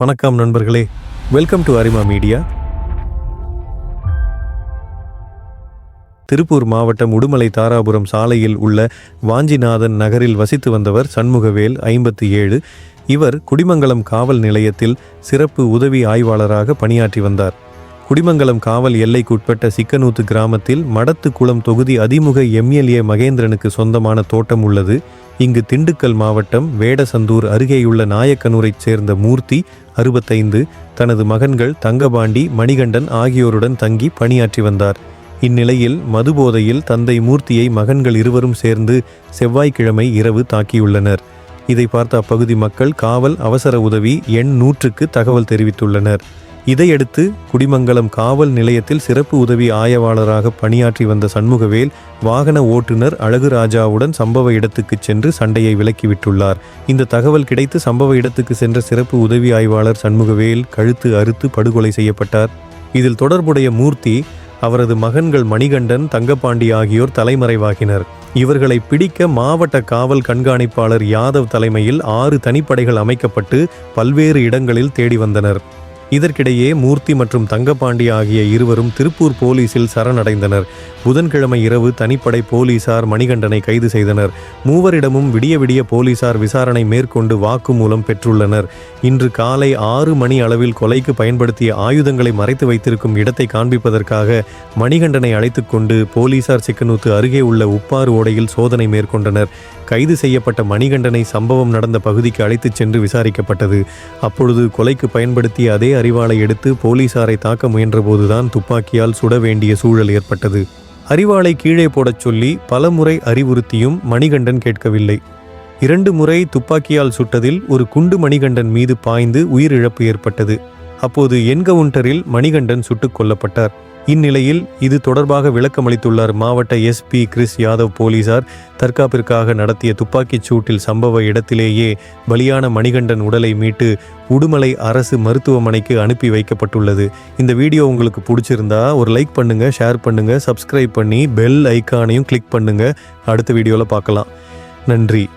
வணக்கம் நண்பர்களே. Welcome to Arima media Tiruppur மாவட்டம் உடுமலை தாராபுரம் சாலையில் உள்ள வாஞ்சிநாதன் நகரில் வசித்து வந்தவர் சண்முகவேல் ஐம்பத்தி ஏழு. இவர் குடிமங்கலம் காவல் நிலையத்தில் சிறப்பு உதவி ஆய்வாளராக பணியாற்றி வந்தார். குடிமங்கலம் காவல் எல்லைக்குட்பட்ட சிக்கனூத்து கிராமத்தில் மடத்துக்குளம் தொகுதி அதிமுக எம்எல்ஏ மகேந்திரனுக்கு சொந்தமான தோட்டம் உள்ளது. இங்கு திண்டுக்கல் மாவட்டம் வேடசந்தூர் அருகேயுள்ள நாயக்கனூரைச் சேர்ந்த மூர்த்தி அறுபத்தைந்து தனது மகன்கள் தங்கபாண்டி மணிகண்டன் ஆகியோருடன் தங்கி பணியாற்றி வந்தார். இந்நிலையில் மதுபோதையில் தந்தை மூர்த்தியை மகன்கள் இருவரும் சேர்ந்து செவ்வாய்க்கிழமை இரவு தாக்கியுள்ளனர். இதை பார்த்த அப்பகுதி மக்கள் காவல் அவசர உதவி எண் நூற்றுக்கு தகவல் தெரிவித்துள்ளனர். இதையடுத்து குடிமங்கலம் காவல் நிலையத்தில் சிறப்பு உதவி ஆய்வாளராக பணியாற்றி வந்த சண்முகவேல் வாகன ஓட்டுநர் அழகுராஜாவுடன் சம்பவ இடத்துக்கு சென்று சண்டையை விலக்கிவிட்டுள்ளார். இந்த தகவல் கிடைத்து சம்பவ இடத்துக்கு சென்ற சிறப்பு உதவி ஆய்வாளர் சண்முகவேல் கழுத்து அறுத்து படுகொலை செய்யப்பட்டார். இதில் தொடர்புடைய மூர்த்தி அவரது மகன்கள் மணிகண்டன் தங்கப்பாண்டி ஆகியோர் தலைமறைவாகினர். இவர்களை பிடிக்க மாவட்ட காவல் கண்காணிப்பாளர் யாதவ் தலைமையில் ஆறு தனிப்படைகள் அமைக்கப்பட்டு பல்வேறு இடங்களில் தேடி வந்தனர். இதற்கிடையே மூர்த்தி மற்றும் தங்கபாண்டி ஆகிய இருவரும் திருப்பூர் போலீசில் சரணடைந்தனர். புதன்கிழமை இரவு தனிப்படை போலீசார் மணிகண்டனை கைது செய்தனர். மூவரிடமும் விடிய விடிய போலீசார் விசாரணை மேற்கொண்டு வாக்குமூலம் பெற்றுள்ளனர். இன்று காலை ஆறு மணி அளவில் கொலைக்கு பயன்படுத்திய ஆயுதங்களை மறைத்து வைத்திருக்கும் இடத்தை காண்பிப்பதற்காக மணிகண்டனை அழைத்துக்கொண்டு போலீசார் சிக்கனூத்து அருகே உள்ள உப்பாறு ஓடையில் சோதனை மேற்கொண்டனர். கைது செய்யப்பட்ட மணிகண்டனை சம்பவம் நடந்த பகுதிக்கு அழைத்துச் சென்று விசாரிக்கப்பட்டது. அப்பொழுது கொலைக்கு பயன்படுத்திய அதே அறிவாளை எடுத்து போலீசாரை தாக்க முயன்றபோதுதான் துப்பாக்கியால் சுட வேண்டிய சூழல் ஏற்பட்டது. அறிவாளை கீழே போடச் சொல்லி பலமுறை அறிவுறுத்தியும் மணிகண்டன் கேட்கவில்லை. இரண்டு முறை துப்பாக்கியால் சுட்டதில் ஒரு குண்டு மணிகண்டன் மீது பாய்ந்து உயிரிழப்பு ஏற்பட்டது. அப்போது என்கவுண்டரில் மணிகண்டன் சுட்டுக் கொல்லப்பட்டார். இந்நிலையில் இது தொடர்பாக விளக்கமளித்துள்ளார் மாவட்ட எஸ்பி கிறிஸ் யாதவ் போலீசார் தற்காப்பிற்காக நடத்திய துப்பாக்கிச் சூட்டில் சம்பவ இடத்திலேயே பலியான மணிகண்டன் உடலை மீட்டு உடுமலை அரசு மருத்துவமனைக்கு அனுப்பி வைக்கப்பட்டுள்ளது. இந்த வீடியோ உங்களுக்கு பிடிச்சிருந்தா ஒரு லைக் பண்ணுங்க ஷேர் பண்ணுங்க சப்ஸ்கிரைப் பண்ணி பெல் ஐக்கானையும் கிளிக் பண்ணுங்க. அடுத்த வீடியோவில் பார்க்கலாம். நன்றி.